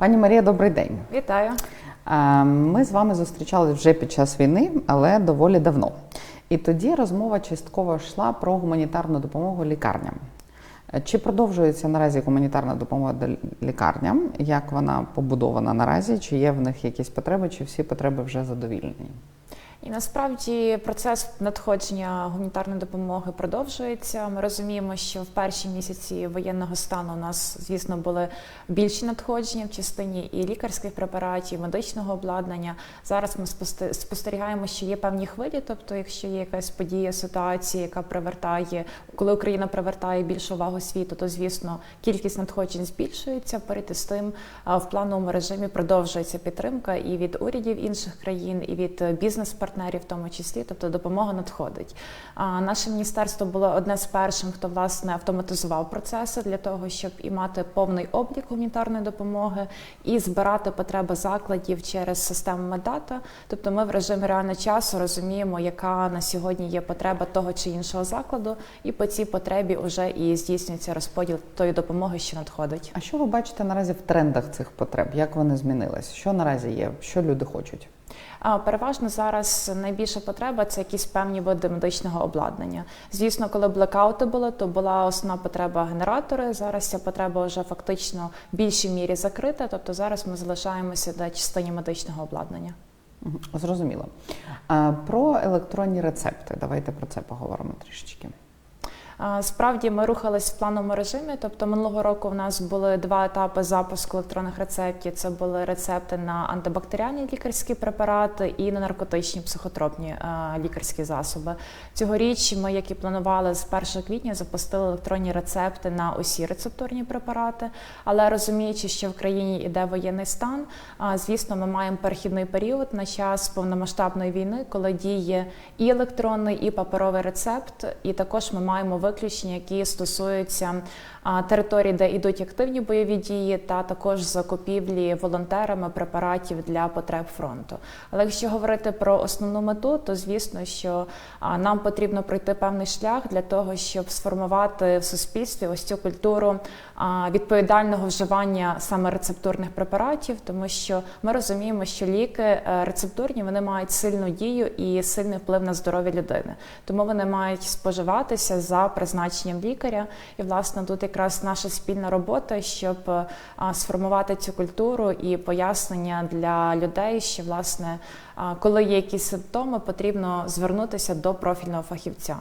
Пані Марія, добрий день. Вітаю. Ми з вами зустрічались вже під час війни, але доволі давно. І тоді розмова частково йшла про гуманітарну допомогу лікарням. Чи продовжується наразі гуманітарна допомога лікарням? Як вона побудована наразі? Чи є в них якісь потреби, чи всі потреби вже задовільнені? І насправді процес надходження гуманітарної допомоги продовжується. Ми розуміємо, що в перші місяці воєнного стану у нас, звісно, були більші надходження в частині і лікарських препаратів, і медичного обладнання. Зараз ми спосте- спостерігаємо, що є певні хвилі. Тобто, якщо є якась подія, ситуація, яка привертає, коли Україна привертає більшу увагу світу, то звісно кількість надходжень збільшується. Поряд з тим в плановому режимі продовжується підтримка і від урядів інших країн, і від е, бізнес-партнерів, в тому числі, тобто допомога надходить. А наше міністерство було одне з перших, хто власне автоматизував процеси для того, щоб і мати повний облік гуманітарної допомоги, і збирати потреби закладів через систему Меддата. Тобто, ми в режимі реального часу розуміємо, яка на сьогодні є потреба того чи іншого закладу, і по цій потребі вже і здійснюється розподіл тої допомоги, що надходить. А що ви бачите наразі в трендах цих потреб? Як вони змінились? Що наразі є? Що люди хочуть? Переважно зараз найбільша потреба це якісь певні види медичного обладнання. Звісно, коли блекаути були, то була основна потреба генератори. Зараз ця потреба вже фактично в більшій мірі закрита. Тобто зараз ми залишаємося на частині медичного обладнання. Зрозуміло. Про електронні рецепти. Давайте про це поговоримо трішечки. Справді ми рухались в плановому режимі. Тобто минулого року в нас були два етапи запуску електронних рецептів. Це були рецепти на антибактеріальні лікарські препарати і на наркотичні психотропні е, лікарські засоби. Цьогоріч ми, як і планували, з 1 квітня запустили електронні рецепти на усі рецептурні препарати. Але розуміючи, що в країні іде воєнний стан, звісно, ми маємо перехідний період на час повномасштабної війни, коли діє і електронний, і паперовий рецепт, і також ми маємо виключення, які стосуються територій, де йдуть активні бойові дії, та також закупівлі волонтерами препаратів для потреб фронту. Але якщо говорити про основну мету, то звісно, що нам потрібно пройти певний шлях для того, щоб сформувати в суспільстві ось цю культуру відповідального вживання саме рецептурних препаратів, тому що ми розуміємо, що ліки е, рецептурні вони мають сильну дію і сильний вплив на здоров'я людини, тому вони мають споживатися за призначенням лікаря. І власне тут якраз наша спільна робота, щоб е, сформувати цю культуру і пояснення для людей, що власне. Коли є якісь симптоми, потрібно звернутися до профільного фахівця.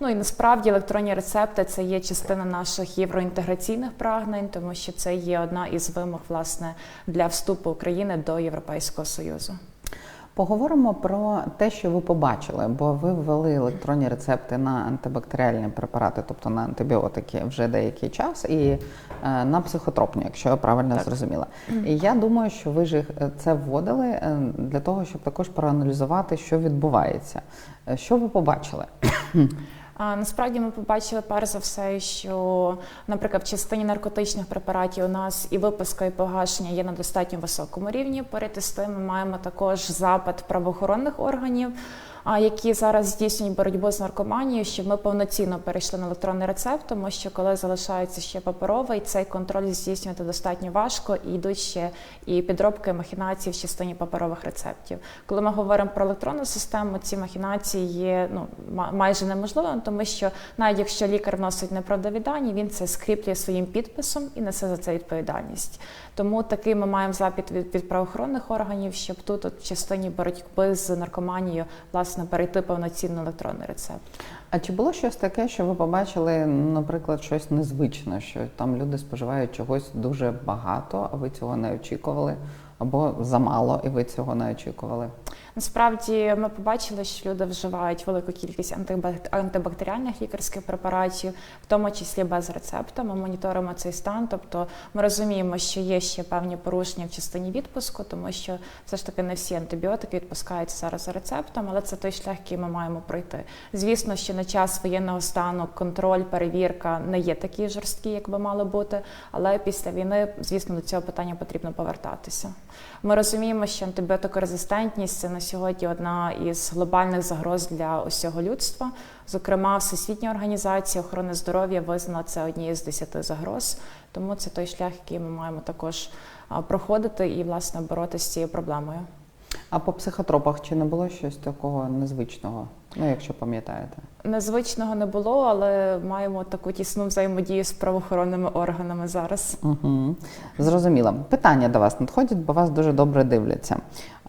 Ну і насправді електронні рецепти це є частина наших євроінтеграційних прагнень, тому що це є одна із вимог власне для вступу України до Європейського союзу. Поговоримо про те, що ви побачили, бо ви ввели електронні рецепти на антибактеріальні препарати, тобто на антибіотики вже деякий час, і е, на психотропні, якщо я правильно Так. зрозуміла. І я думаю, що ви ж е, це вводили е, для того, щоб також проаналізувати, що відбувається. Що ви побачили? Насправді ми побачили перш за все, що, наприклад, в частині наркотичних препаратів у нас і випуска, і погашення є на достатньо високому рівні. Поряд із тим ми маємо також запит правоохоронних органів. Які зараз здійснюють боротьбу з наркоманією, щоб ми повноцінно перейшли на електронний рецепт, тому що коли залишається ще паперовий, цей контроль здійснювати достатньо важко і йдуть ще і підробки махінації в частині паперових рецептів. Коли ми говоримо про електронну систему, ці махінації є ну майже неможливими, тому що навіть якщо лікар вносить неправдиві дані, він це скріплює своїм підписом і несе за це відповідальність. Тому такий ми маємо запит від, від правоохоронних органів, щоб тут от, в частині боротьби з наркоманією власне перейти повноцінно на електронний рецепт. А чи було щось таке, що ви побачили, наприклад, щось незвичне, що там люди споживають чогось дуже багато, а ви цього не очікували, або замало, і ви цього не очікували? Насправді ми побачили, що люди вживають велику кількість антибак- антибактеріальних лікарських препаратів, в тому числі без рецепта. Ми моніторимо цей стан. Тобто ми розуміємо, що є ще певні порушення в частині відпуску, тому що все ж таки не всі антибіотики відпускаються зараз за рецептом, але це той шлях, який ми маємо пройти. Звісно, що на час воєнного стану контроль, перевірка не є такі жорсткі, як би мали бути. Але після війни, звісно, до цього питання потрібно повертатися. Ми розуміємо, що антибіотикорезистентність це на сьогодні одна із глобальних загроз для усього людства. Зокрема, Всесвітня організація охорони здоров'я визнала це однією з десяти загроз. Тому це той шлях, який ми маємо також проходити і власне боротися з цією проблемою. А по психотропах чи не було щось такого незвичного? Ну, якщо пам'ятаєте. Незвичного не було, але маємо таку тісну взаємодію з правоохоронними органами зараз. Угу. Зрозуміло. Питання до вас надходять, бо вас дуже добре дивляться.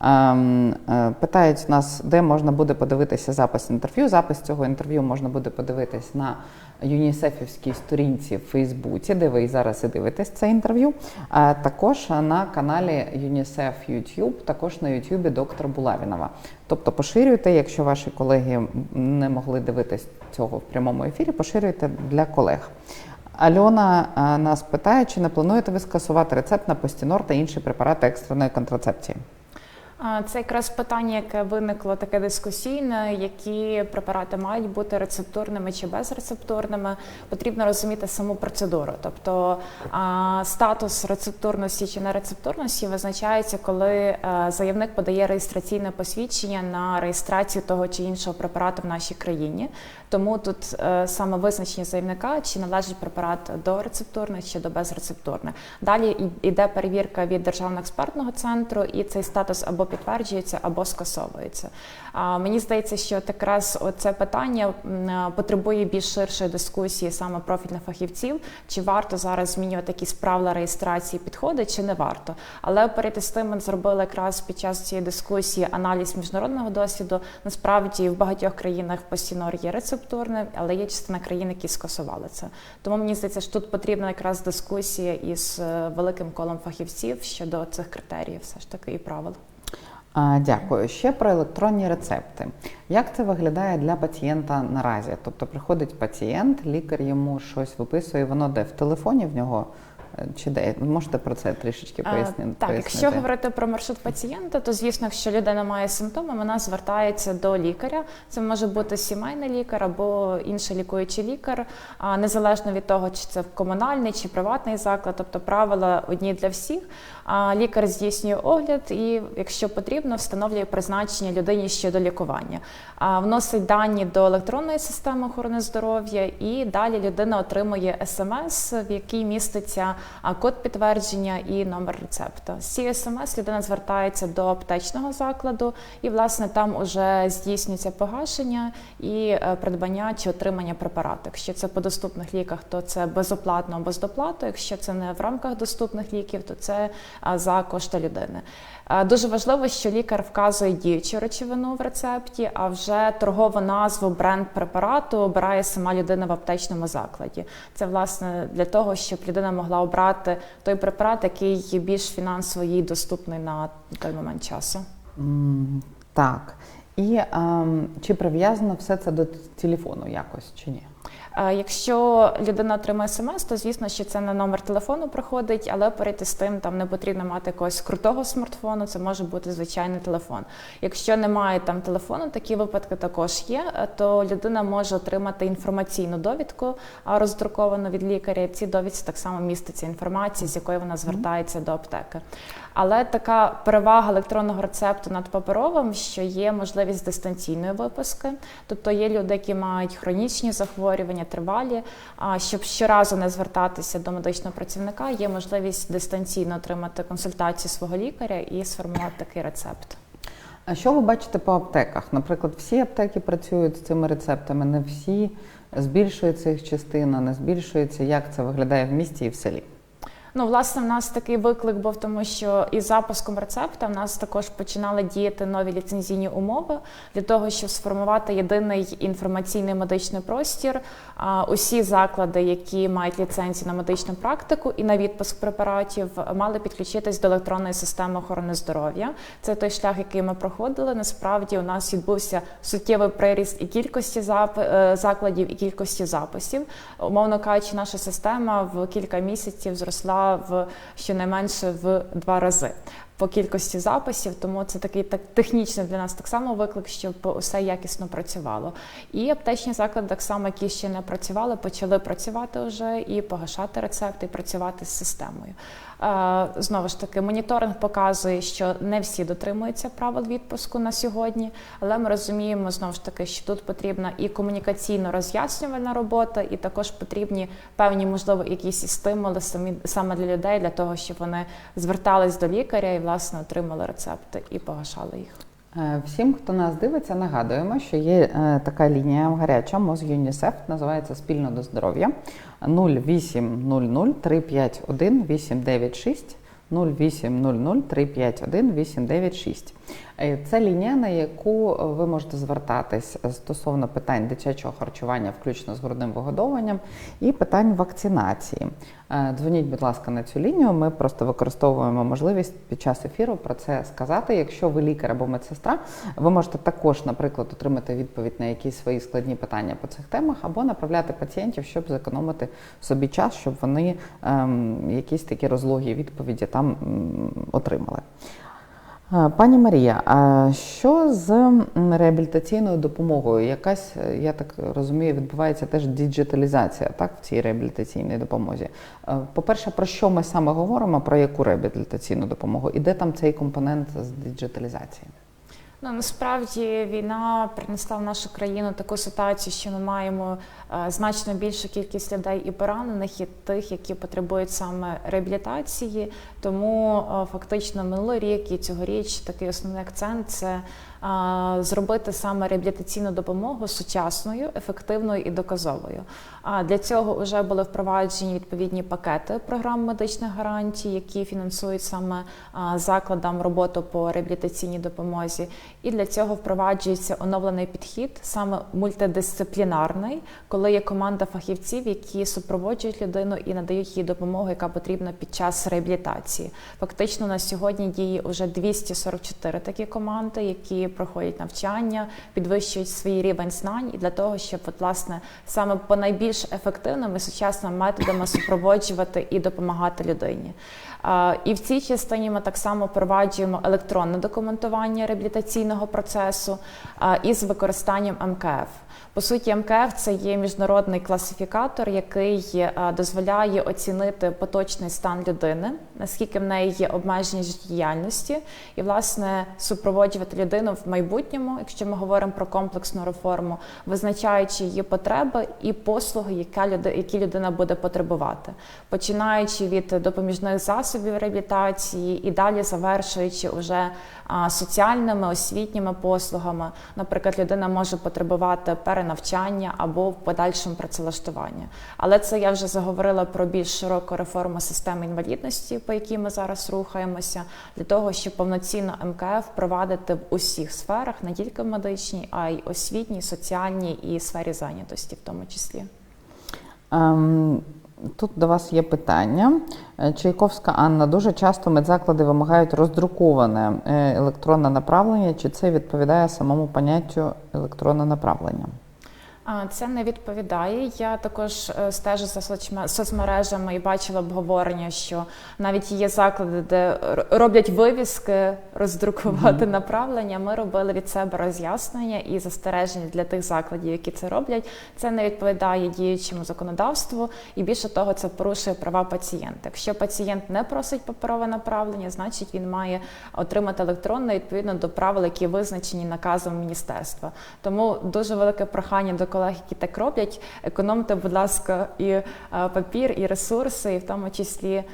Ем, е, питають нас, де можна буде подивитися запис інтерв'ю. Запис цього інтерв'ю можна буде подивитись на ЮНІСЕФівській сторінці в Фейсбуці, де ви і зараз і дивитесь це інтерв'ю. А також на каналі ЮНІСЕФ YouTube, також на Ютубі доктора Булавінова. Тобто поширюйте, якщо ваші колеги не могли дивитись цього в прямому ефірі, поширюйте для колег. Альона нас питає, чи не плануєте ви скасувати рецепт на постінор та інші препарати екстреної контрацепції? Це якраз питання, яке виникло таке дискусійне, які препарати мають бути рецептурними чи безрецептурними. Потрібно розуміти саму процедуру. Тобто статус рецептурності чи нерецептурності визначається, коли е, заявник подає реєстраційне посвідчення на реєстрацію того чи іншого препарату в нашій країні. Тому тут е, саме визначення заявника, чи належить препарат до рецептурних чи до безрецептурних. Далі йде перевірка від державного експертного центру, і цей статус або підтверджується, або скасовується. А мені здається, що якраз це питання е, потребує більш ширшої дискусії саме профільних фахівців, чи варто зараз змінювати якісь правила реєстрації підходи, чи не варто. Але перед з тим ми зробили якраз під час цієї дискусії аналіз міжнародного досвіду. Насправді в багатьох країнах постінор є рецептурним, але є частина країн, які скасували це. Тому мені здається, що тут потрібна якраз дискусія із е, великим колом фахівців щодо цих критеріїв, все ж таки і правил. Дякую. Ще про електронні рецепти. Як це виглядає для пацієнта наразі? Тобто приходить пацієнт, лікар йому щось виписує, воно де в телефоні в нього е, чи де? Можете про це трішечки пояснити? Так, пояснити? якщо говорити про маршрут пацієнта, то звісно, якщо людина має симптоми, вона звертається до лікаря. Це може бути сімейний лікар або інший лікуючий лікар, а незалежно від того, чи це комунальний чи приватний заклад, тобто правила одні для всіх. Лікар здійснює огляд і, якщо потрібно, встановлює призначення людині щодо лікування. Вносить дані до електронної системи охорони здоров'я, і далі людина отримує смс, в якій міститься код підтвердження і номер рецепта. З цією смс людина звертається до аптечного закладу, і власне там уже здійснюється погашення і е, придбання чи отримання препарату. Якщо це по доступних ліках, то це безоплатно або з доплатою. Якщо це не в рамках доступних ліків, то це за кошти людини. Дуже важливо, що лікар вказує діючу речовину в рецепті, а вже торгову назву, бренд препарату обирає сама людина в аптечному закладі. Це власне для того, щоб людина могла обрати той препарат, який більш фінансово їй доступний на той момент часу. М, Так. І ем, чи прив'язано все це до телефону якось чи ні? Е, Якщо людина отримає смс, то звісно, що це на номер телефону приходить, але перед з тим там не потрібно мати якогось крутого смартфону, це може бути звичайний телефон. Якщо немає там телефону, такі випадки також є, е, то людина може отримати інформаційну довідку а, роздруковану від лікаря. В цій довідці так само міститься інформація, з якою вона звертається до аптеки. Але така перевага електронного рецепту над паперовим, що є можливість дистанційної виписки, тобто є люди, які мають хронічні захворювання, тривалі. А щоб щоразу не звертатися до медичного працівника, є можливість дистанційно отримати консультацію свого лікаря і сформувати такий рецепт. А що ви бачите по аптеках? Наприклад, всі аптеки працюють з цими рецептами, не всі збільшується їх частина, не збільшується. Як це виглядає в місті і в селі? Ну, власне, в нас такий виклик був, тому що із запуском рецепта в нас також починали діяти нові ліцензійні умови для того, щоб сформувати єдиний інформаційний медичний простір. Усі заклади, які мають ліцензію на медичну практику і на відпуск препаратів, мали підключитись до електронної системи охорони здоров'я. Це той шлях, який ми проходили. Насправді у нас відбувся суттєвий приріст і кількості е, закладів, і кількості записів. Умовно кажучи, наша система в кілька місяців зросла в щонайменше в два рази. по кількості записів, тому це такий так технічний для нас так само виклик, щоб усе якісно працювало. І аптечні заклади, так само, які ще не працювали, почали працювати вже і погашати рецепти, і працювати з системою. Е, Знову ж таки, моніторинг показує, що не всі дотримуються правил відпуску на сьогодні, але ми розуміємо знову ж таки, що тут потрібна і комунікаційно роз'яснювальна робота, і також потрібні певні, можливо, якісь стимули самі саме для людей, для того, щоб вони звертались до лікаря і власне отримали рецепти і погашали їх. Е, Всім, хто нас дивиться, нагадуємо, що є е, така лінія гаряча. МОЗ ЮНІСЕФ, називається Спільно до здоров'я 0800 351 896 0800 351 896. Е, Це лінія, на яку ви можете звертатись стосовно питань дитячого харчування, включно з грудним вигодовуванням, і питань вакцинації. Е, Дзвоніть, будь ласка, на цю лінію. Ми просто використовуємо можливість під час ефіру про це сказати. Якщо ви лікар або медсестра, ви можете також, наприклад, отримати відповідь на якісь свої складні питання по цих темах, або направляти пацієнтів, щоб зекономити собі час, щоб вони ем, якісь такі розлогі відповіді там м, отримали. Пані Марія, а що з реабілітаційною допомогою? Якась, е, я так розумію, відбувається теж діджиталізація так, в цій реабілітаційній допомозі. Е, По-перше, про що ми саме говоримо, про яку реабілітаційну допомогу, і де там цей компонент з діджиталізації? Ну насправді війна принесла в нашу країну таку ситуацію, що ми маємо е, значно більшу кількість людей і поранених, і тих, які потребують саме реабілітації. Тому е, фактично минулий рік і цьогоріч такий основний акцент це зробити саме реабілітаційну допомогу сучасною, ефективною і доказовою. А для цього вже були впроваджені відповідні пакети програм медичних гарантій, які фінансують саме закладам роботу по реабілітаційній допомозі. І для цього впроваджується оновлений підхід, саме мультидисциплінарний, коли є команда фахівців, які супроводжують людину і надають їй допомогу, яка потрібна під час реабілітації. Фактично на сьогодні діє вже 244 такі команди, які проходять навчання, підвищують свій рівень знань і для того, щоб от, власне саме по найбільш ефективними сучасними методами супроводжувати і допомагати людині. І в цій частині ми так само впроваджуємо електронне документування реабілітаційного процесу із використанням МКФ. По суті, МКФ це є міжнародний класифікатор, який е, дозволяє оцінити поточний стан людини, наскільки в неї є обмеження життєдіяльності, і власне супроводжувати людину в майбутньому, якщо ми говоримо про комплексну реформу, визначаючи її потреби і послуги, які людина буде потребувати, починаючи від допоміжних засобів реабілітації і далі завершуючи уже а, соціальними освітніми послугами. Наприклад, людина може потребувати перенавчання або в подальшому працевлаштування. Але це я вже заговорила про більш широку реформу системи інвалідності, по якій ми зараз рухаємося, для того, щоб повноцінно МКФ впровадити в усіх сферах, не тільки в медичній, а й освітній, соціальній і сфері зайнятості, в тому числі. Ем, Тут до вас є питання. Е, Чайковська Анна. Дуже часто медзаклади вимагають роздруковане е, електронне направлення. Чи це відповідає самому поняттю електронне направлення? Це не відповідає. Я також е, стежу за соцме- соцмережами і бачила обговорення, що навіть є заклади, де роблять вивіски, роздрукувати направлення. Ми робили від себе роз'яснення і застереження для тих закладів, які це роблять. Це не відповідає діючому законодавству, і більше того, це порушує права пацієнта. Якщо пацієнт не просить паперове направлення, значить він має отримати електронне відповідно до правил, які визначені наказом міністерства. Тому дуже велике прохання до колег, які так роблять. Економте, будь ласка, і е, папір, і ресурси, і в тому числі е,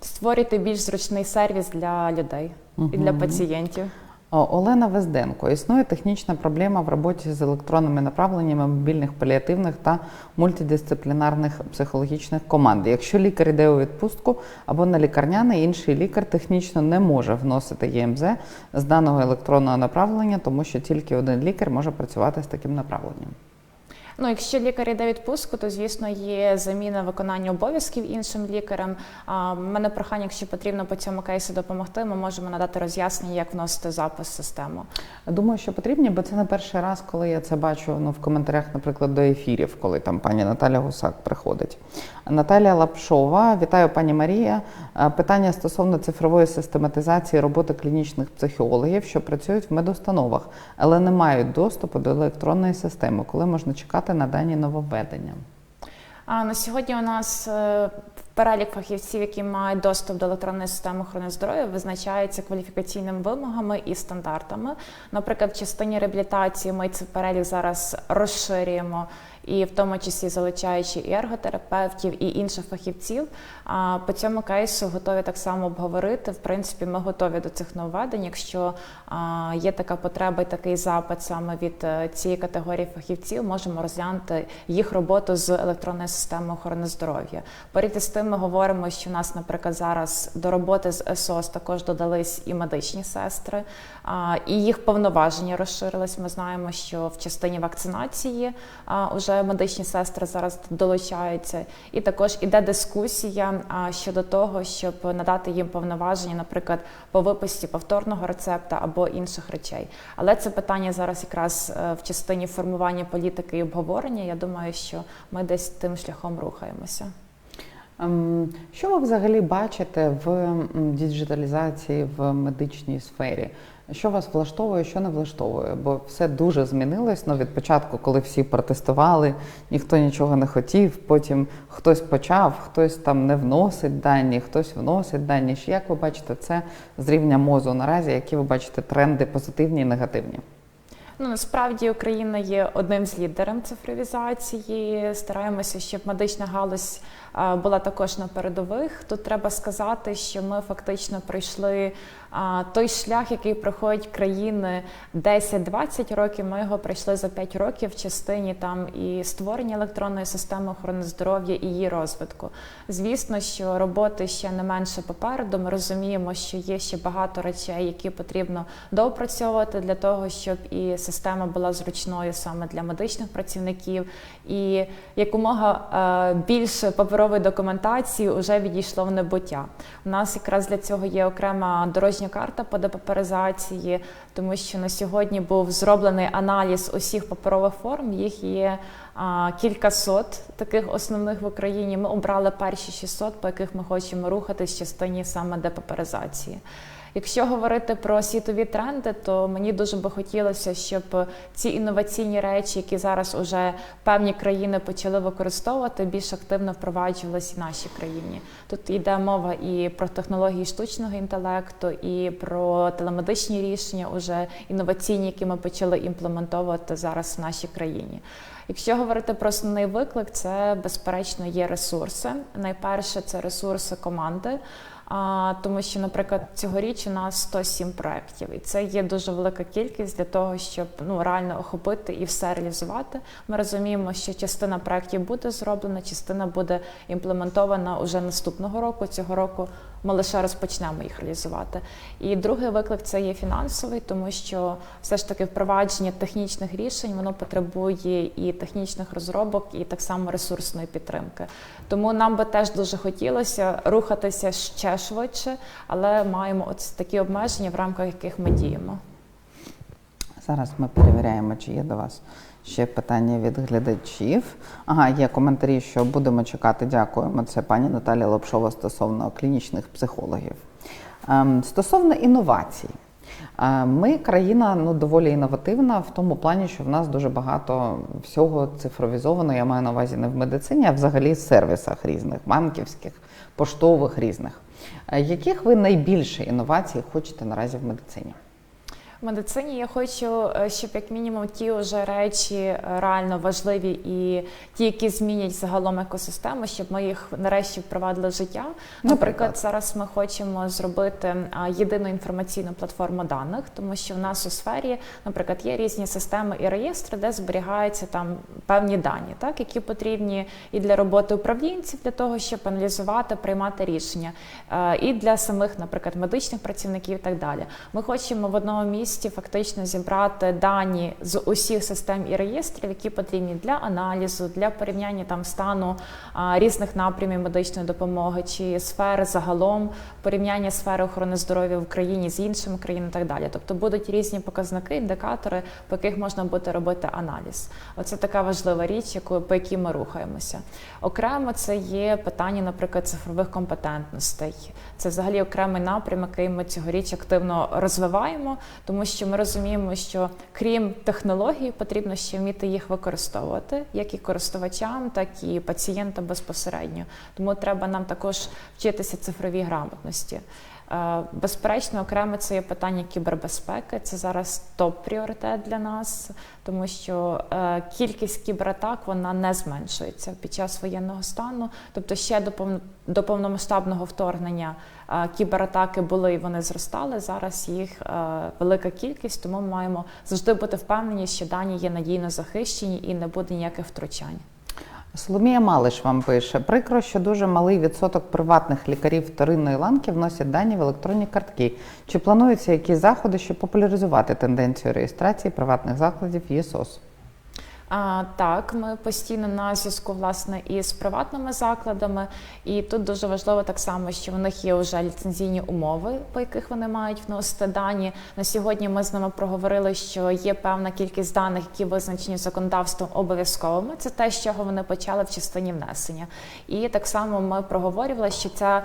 створюйте більш зручний сервіс для людей і для пацієнтів. Олена Везденко. Існує технічна проблема в роботі з електронними направленнями мобільних паліативних та мультидисциплінарних психологічних команд. Якщо лікар йде у відпустку або на лікарняний, інший лікар технічно не може вносити ЄМЗ з даного електронного направлення, тому що тільки один лікар може працювати з таким направленням. Ну, якщо лікар йде відпустку, то звісно є заміна виконання обов'язків іншим лікарем. А в мене прохання, якщо потрібно по цьому кейсу допомогти, ми можемо надати роз'яснення, як вносити запис в систему. Думаю, що потрібні, бо це не перший раз, коли я це бачу ну, в коментарях, наприклад, до ефірів, коли там пані Наталя Гусак приходить. Наталія Лапшова, вітаю пані Марія. Питання стосовно цифрової систематизації роботи клінічних психологів, що працюють в медустановах, але не мають доступу до електронної системи, коли можна чекати на дані нововведення. А на сьогодні у нас е, перелік фахівців, які мають доступ до електронної системи охорони здоров'я, визначається кваліфікаційними вимогами і стандартами. Наприклад, в частині реабілітації ми цей перелік зараз розширюємо. І в тому числі залучаючи і ерготерапевтів, і інших фахівців. А по цьому кейсу готові так само обговорити. В принципі, ми готові до цих нововведень. Якщо є така потреба і такий запит саме від е, цієї категорії фахівців, можемо розглянути їх роботу з електронною системою охорони здоров'я. Поряд з тим, ми говоримо, що у нас, наприклад, зараз до роботи з СОС також додались і медичні сестри, і їх повноваження розширились. Ми знаємо, що в частині вакцинації а, вже медичні сестри зараз долучаються, і також іде дискусія щодо того, щоб надати їм повноваження, наприклад, по виписці повторного рецепта або інших речей. Але це питання зараз якраз е, в частині формування політики і обговорення. Я думаю, що ми десь тим шляхом рухаємося. Ем, Що ви взагалі бачите в діджиталізації в медичній сфері? Що вас влаштовує, що не влаштовує? Бо все дуже змінилось. Ну, від початку, коли всі протестували, ніхто нічого не хотів. Потім хтось почав, хтось там не вносить дані, хтось вносить дані. Як ви бачите це з рівня мозу наразі? Які ви бачите тренди позитивні і негативні? Ну насправді Україна є одним з лідерів цифровізації. Стараємося, щоб медична галузь була також на передових. Тут треба сказати, що ми фактично пройшли той шлях, який проходять країни 10-20 років. Ми його пройшли за 5 років в частині там і створення електронної системи охорони здоров'я і її розвитку. Звісно, що роботи ще не менше попереду. Ми розуміємо, що є ще багато речей, які потрібно доопрацьовувати для того, щоб і система була зручною саме для медичних працівників, і якомога е, більше паперової документації вже відійшло в небуття. У нас якраз для цього є окрема дорожня карта по депаперизації, тому що на сьогодні був зроблений аналіз усіх паперових форм. Їх є а, кількасот таких основних в Україні. Ми обрали перші 600, по яких ми хочемо рухатись в частині саме депаперизації. Якщо говорити про світові тренди, то мені дуже би хотілося, щоб ці інноваційні речі, які зараз уже певні країни почали використовувати, більш активно впроваджувалися в нашій країні. Тут йде мова і про технології штучного інтелекту, і про телемедичні рішення, уже інноваційні, які ми почали імплементовувати зараз в нашій країні. Якщо говорити про основний виклик, це безперечно є ресурси. Найперше це ресурси команди. А, тому що, наприклад, цьогоріч у нас 107 проєктів, і це є дуже велика кількість для того, щоб ну реально охопити і все реалізувати. Ми розуміємо, що частина проєктів буде зроблена, частина буде імплементована уже наступного року. Цього року ми лише розпочнемо їх реалізувати. І другий виклик це є фінансовий, тому що все ж таки впровадження технічних рішень воно потребує і технічних розробок, і так само ресурсної підтримки. Тому нам би теж дуже хотілося рухатися ще швидше, але маємо от такі обмеження, в рамках яких ми діємо. Зараз ми перевіряємо, чи є до вас ще питання від глядачів. Ага, є коментарі, що будемо чекати. Дякуємо. Це пані Наталія Лапшова стосовно клінічних психологів. Ем, Стосовно інновацій. Е, Ми країна ну доволі інновативна в тому плані, що в нас дуже багато всього цифровізовано. Я маю на увазі не в медицині, а взагалі в сервісах різних, банківських, поштових різних. Е, Яких ви найбільше інновацій хочете наразі в медицині? В медицині я хочу, е, щоб як мінімум ті вже речі е, реально важливі і ті, які змінять загалом екосистему, щоб ми їх нарешті впровадили в життя. Наприклад, зараз ми хочемо зробити єдину інформаційну платформу даних, тому що в нас у сфері, наприклад, є різні системи і реєстри, де зберігаються там певні дані, так які потрібні і для роботи управлінців, для того, щоб аналізувати, приймати рішення, е, і для самих, наприклад, медичних працівників і так далі. Ми хочемо в одному місці місці фактично зібрати дані з усіх систем і реєстрів, які потрібні для аналізу, для порівняння там стану а, різних напрямів медичної допомоги чи сфери загалом, порівняння сфери охорони здоров'я в Україні з іншими країнами так далі. Тобто будуть різні показники, індикатори, по яких можна буде робити аналіз. Оце така важлива річ, яку по якій ми рухаємося. Окремо це є питання, наприклад, цифрових компетентностей. Це взагалі окремий напрямок, який ми цьогоріч активно розвиваємо, тому що ми розуміємо, що крім технологій, потрібно ще вміти їх використовувати, як і користувачам, так і пацієнтам безпосередньо. Тому треба нам також вчитися цифровій грамотності. Е, Безперечно, окремо це є питання кібербезпеки. Це зараз топ-пріоритет для нас, тому що е, кількість кібератак вона не зменшується під час воєнного стану. Тобто, ще до повно- повномасштабного вторгнення е, кібератаки були і вони зростали. Зараз їх велика кількість, тому ми маємо завжди бути впевнені, що дані є надійно захищені і не буде ніяких втручань. Соломія Малиш вам пише: прикро, що дуже малий відсоток приватних лікарів вторинної ланки вносять дані в електронні картки. Чи плануються якісь заходи, щоб популяризувати тенденцію реєстрації приватних закладів ЄСОС? А, так, ми постійно на зв'язку власне із приватними закладами, і тут дуже важливо так само, що в них є вже ліцензійні умови, по яких вони мають вносити дані. На сьогодні ми з ними проговорили, що є певна кількість даних, які визначені законодавством обов'язковими. Це те, з чого вони почали в частині внесення. І так само ми проговорювали, що ця,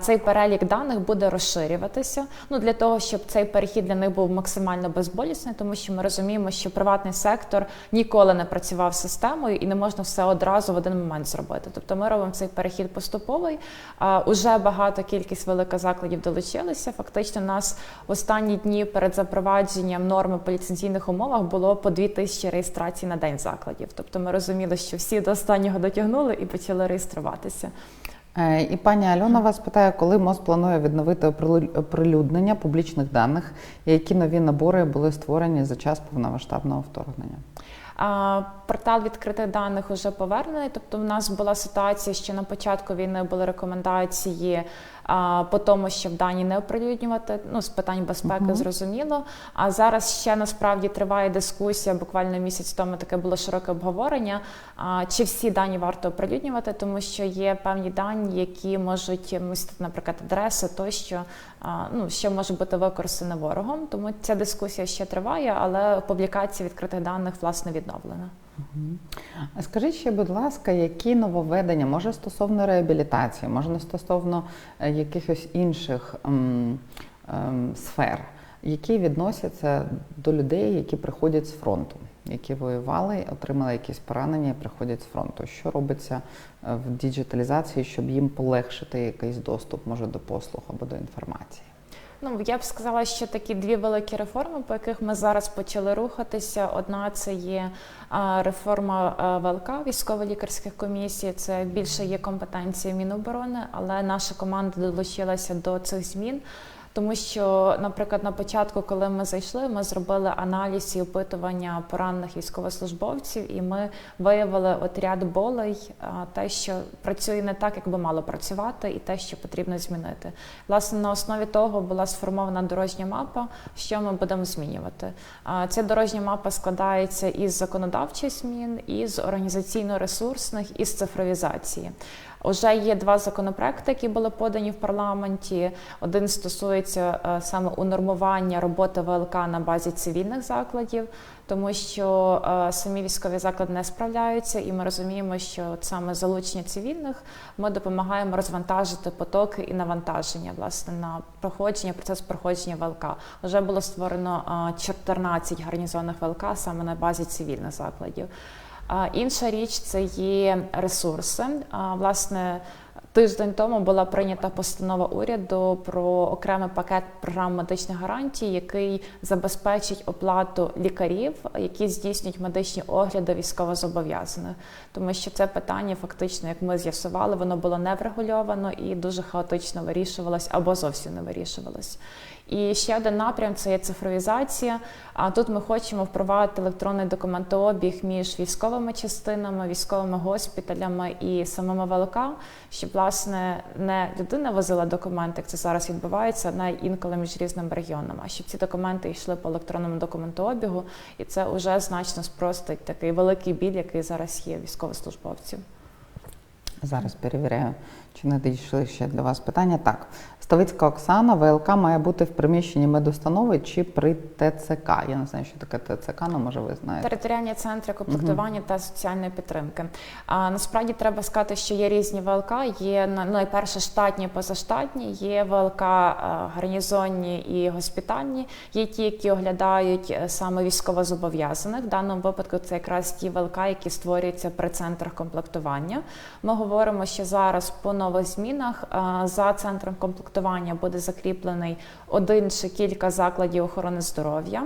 цей перелік даних буде розширюватися. Ну для того, щоб цей перехід для них був максимально безболісний, тому що ми розуміємо, що приватний сектор ніколи не працював системою і не можна все одразу в один момент зробити. Тобто ми робимо цей перехід поступовий. Уже багато кількість велика закладів долучилися. Фактично, нас в останні дні перед запровадженням норми по ліцензійних умовах було по 2 тисячі реєстрацій на день закладів. Тобто ми розуміли, що всі до останнього дотягнули і почали реєструватися. Е, І пані Альона вас питає, коли МОЗ планує відновити оприлю- оприлюднення публічних даних, які нові набори були створені за час повномасштабного вторгнення. Портал відкритих даних вже повернений. Тобто, в нас була ситуація, що на початку війни були рекомендації а, по тому, щоб дані не оприлюднювати. Ну з питань безпеки, Мгм. зрозуміло. А зараз ще насправді триває дискусія. Буквально місяць тому таке було широке обговорення. А, чи всі дані варто оприлюднювати, тому що є певні дані, які можуть містити, наприклад, адреси тощо, а, ну що може бути використане ворогом. Тому ця дискусія ще триває, але публікація відкритих даних власне відновлена. А Скажіть ще, будь ласка, які нововведення, може стосовно реабілітації, може стосовно е, якихось інших ем, ем, сфер, які відносяться до людей, які приходять з фронту, які воювали, отримали якісь поранення і приходять з фронту. Що робиться е, в діджиталізації, щоб їм полегшити якийсь доступ, може, до послуг або до інформації? Ну я б сказала, що такі дві великі реформи, по яких ми зараз почали рухатися. Одна це є реформа ВЛК військово-лікарських комісій. Це більше є компетенція Міноборони, але наша команда долучилася до цих змін. Тому що, наприклад, на початку, коли ми зайшли, ми зробили аналіз і опитування поранених військовослужбовців, і ми виявили от ряд болей, те, що працює не так, як би мало працювати, і те, що потрібно змінити. Власне, на основі того була сформована дорожня мапа, що ми будемо змінювати. Ця дорожня мапа складається із законодавчих змін, із організаційно-ресурсних, із цифровізації. Уже є два законопроекти, які були подані в парламенті. Один стосується е, саме унормування роботи ВЛК на базі цивільних закладів, тому що е, самі військові заклади не справляються, і ми розуміємо, що от саме залучення цивільних ми допомагаємо розвантажити потоки і навантаження власне на проходження, процес проходження ВЛК. Вже було створено е, 14 гарнізонних ВЛК саме на базі цивільних закладів. Інша річ це є ресурси. Власне, тиждень тому була прийнята постанова уряду про окремий пакет програм медичних гарантій, який забезпечить оплату лікарів, які здійснюють медичні огляди військовозобов'язаних. Тому що це питання, фактично, як ми з'ясували, воно було не врегульовано і дуже хаотично вирішувалось або зовсім не вирішувалось. І ще один напрям це є цифровізація. А тут ми хочемо впровадити електронний документообіг між військовими частинами, військовими госпіталями і самими ВЛК, щоб власне не людина возила документи, як це зараз відбувається, не інколи між різними регіонами, а щоб ці документи йшли по електронному документообігу, і це вже значно спростить такий великий біль, який зараз є військовослужбовців. Зараз перевіряю, чи не дійшли ще для вас питання. Так, Ставицька Оксана, ВЛК має бути в приміщенні медустанови чи при ТЦК. Я не знаю, що таке ТЦК, але може ви знаєте. Територіальні центри комплектування та соціальної підтримки. А насправді треба сказати, що є різні ВЛК. Є на- ну, найперше штатні, позаштатні, є ВЛК гарнізонні і госпітальні. Є ті, які оглядають е, саме військовозобов'язаних. В даному випадку це якраз ті ВЛК, які створюються при центрах комплектування. Ми говоримо, що зараз по нових змінах е, за центром комплектування буде закріплений один чи кілька закладів охорони здоров'я.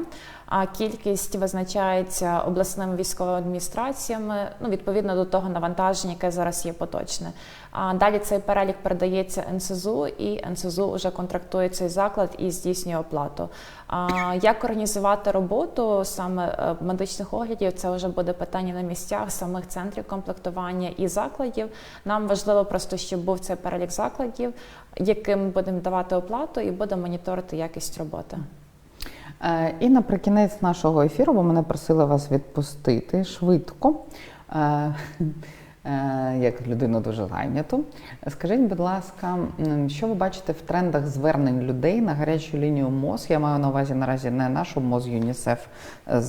А кількість визначається обласними військовими адміністраціями, ну відповідно до того навантаження, яке зараз є поточне. А далі цей перелік передається НСЗУ, і НСЗУ вже контрактує цей заклад і здійснює оплату. А як організувати роботу саме е, медичних оглядів? Це вже буде питання на місцях самих центрів комплектування і закладів. Нам важливо просто, щоб був цей перелік закладів, яким будемо давати оплату, і будемо моніторити якість роботи. Е, І наприкінець нашого ефіру, бо мене просили вас відпустити швидко, е, е, як людину дуже зайняту. Скажіть, будь ласка, що ви бачите в трендах звернень людей на гарячу лінію МОЗ? Я маю на увазі наразі не нашу МОЗ ЮНІСЕФ,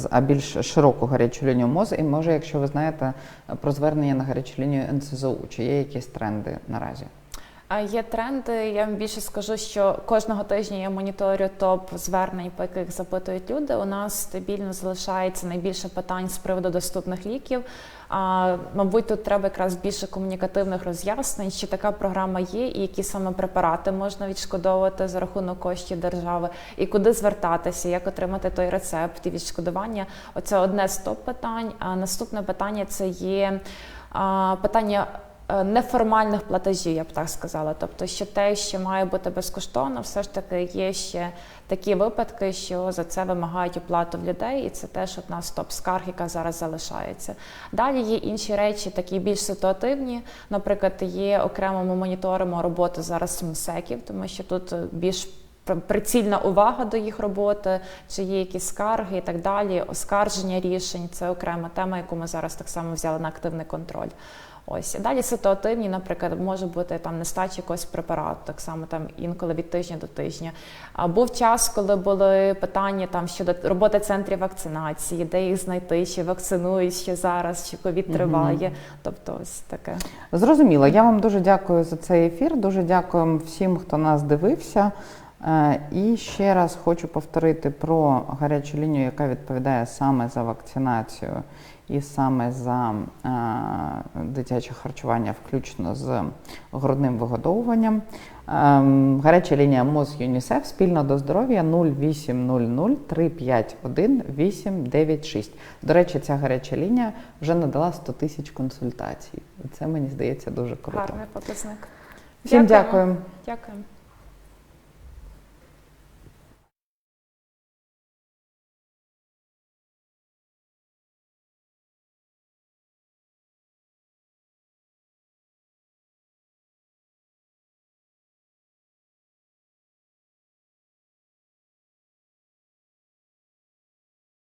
а більш широку гарячу лінію МОЗ. І може, якщо ви знаєте про звернення на гарячу лінію НСЗУ, чи є якісь тренди наразі? Є тренди. Я вам більше скажу, що кожного тижня я моніторю топ звернень, по яких запитують люди. У нас стабільно залишається найбільше питань з приводу доступних ліків. А мабуть, тут треба якраз більше комунікативних роз'яснень, чи така програма є, і які саме препарати можна відшкодовувати за рахунок коштів держави, і куди звертатися, як отримати той рецепт і відшкодування. Оце одне з топ питань. А наступне питання це є а, питання неформальних платежів, я б так сказала. Тобто, що те, що має бути безкоштовно, все ж таки є ще такі випадки, що за це вимагають оплату в людей, і це теж одна з топ-скарг, яка зараз залишається. Далі є інші речі, такі більш ситуативні. Наприклад, є окремо ми моніторимо роботу зараз МСЕКів, тому що тут е, більш прицільна увага до їх роботи, чи є якісь скарги і так далі, оскарження рішень це окрема тема, яку ми зараз так само взяли на активний контроль. Ось далі ситуативні, наприклад, може бути там нестача якогось препарату, так само там інколи від тижня до тижня. А був час, коли були питання там щодо роботи центрів вакцинації, де їх знайти, чи вакцинують ще зараз, чи ковід триває. Тобто, ось таке. Зрозуміло. Я вам дуже дякую за цей ефір. Дуже дякую всім, хто нас дивився. Е, І ще раз хочу повторити про гарячу лінію, яка відповідає саме за вакцинацію і саме за е, дитяче харчування, включно з грудним вигодовуванням. Ем, Гаряча лінія МОЗ ЮНІСЕФ спільно до здоров'я 0800 351 896. До речі, ця гаряча лінія вже надала 100 тисяч консультацій. Це мені здається дуже круто. Гарний показник. Всім дякую. Дякую.